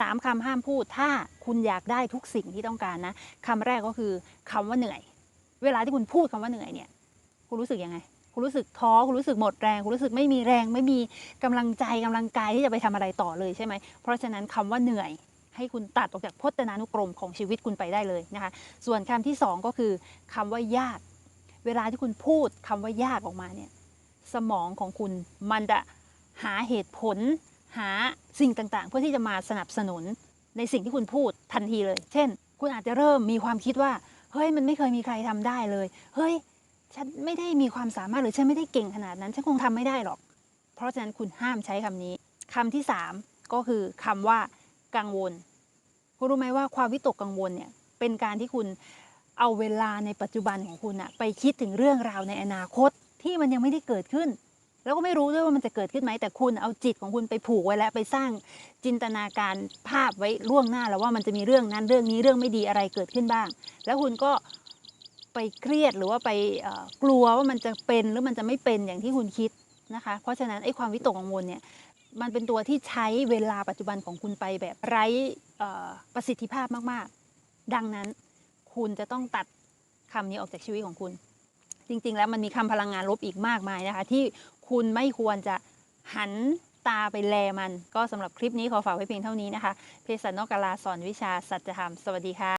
สามคำห้ามพูด ถ้าคุณอยากได้ทุกสิ่งที่ต้องการนะคำแรกก็คือคำว่าเหนื่อย เวลาที่คุณพูดคำว่าเหนื่อยเนี่ย คุณรู้สึกยังไง คุณรู้สึกท้อ คุณรู้สึกหมดแรง คุณรู้สึกไม่มีแรง ไม่มีกำลังใจกำลังกายที่จะไปทำอะไรต่อเลยใช่ไหม เพราะฉะนั้นคำว่าเหนื่อยให้คุณตัดออกจากพจนานุกรมของชีวิตคุณไปได้เลยนะคะ ส่วนคำที่สองก็คือคำว่ายาก เวลาที่คุณพูดคำว่ายากออกมาเนี่ย สมองของคุณมันจะหาเหตุผล หาสิ่งต่างๆ เพื่อที่จะมาสนับสนุนในสิ่งที่คุณพูดทันทีเลย เช่น คุณอาจจะเริ่มมีความคิดว่า เฮ้ย มันไม่เคยมีใครทำได้เลย เฮ้ย ฉันไม่ได้มีความสามารถหรือฉันไม่ได้เก่งขนาดนั้น ฉันคงทำไม่ได้หรอก เพราะฉะนั้นคุณห้ามใช้คำนี้คำที่สามก็คือคำว่ากังวล คุณรู้ไหมว่าความวิตกกังวลเนี่ย เป็นการที่คุณเอาเวลาในปัจจุบันของคุณอะไปคิดถึงเรื่องราวในอนาคตที่มันยังไม่ได้เกิดขึ้น แล้วก็ไม่รู้ด้วยว่ามันจะเกิดขึ้นไหมแต่คุณเอาจิตของคุณไปผูกไว้แล้วไปสร้างจินตนาการภาพไว้ล่วงหน้าแล้วว่ามันจะมีเรื่องนั้นเรื่องนี้เรื่องไม่ดีอะไรเกิดขึ้นบ้าง แล้วคุณก็ไปเครียดหรือว่าไปกลัวว่ามันจะเป็นหรือมันจะไม่เป็นอย่างที่คุณคิดนะคะ เพราะฉะนั้นไอ้ความวิตกกังวลเนี่ยมันเป็นตัวที่ใช้เวลาปัจจุบันของคุณไปแบบไร้ประสิทธิภาพมาก ๆ ดังนั้นคุณจะต้องตัดคำนี้ออกจากชีวิตของคุณ จริง ๆ แล้วมันมีคำพลังงานลบอีกมากมายนะคะ ที่ คุณไม่ควรจะหันตาไปแลมัน ก็สำหรับคลิปนี้ขอฝากไว้เพียงเท่านี้นะคะ เพศสันนกกาลาสอนวิชาสัจธรรม สวัสดีค่ะ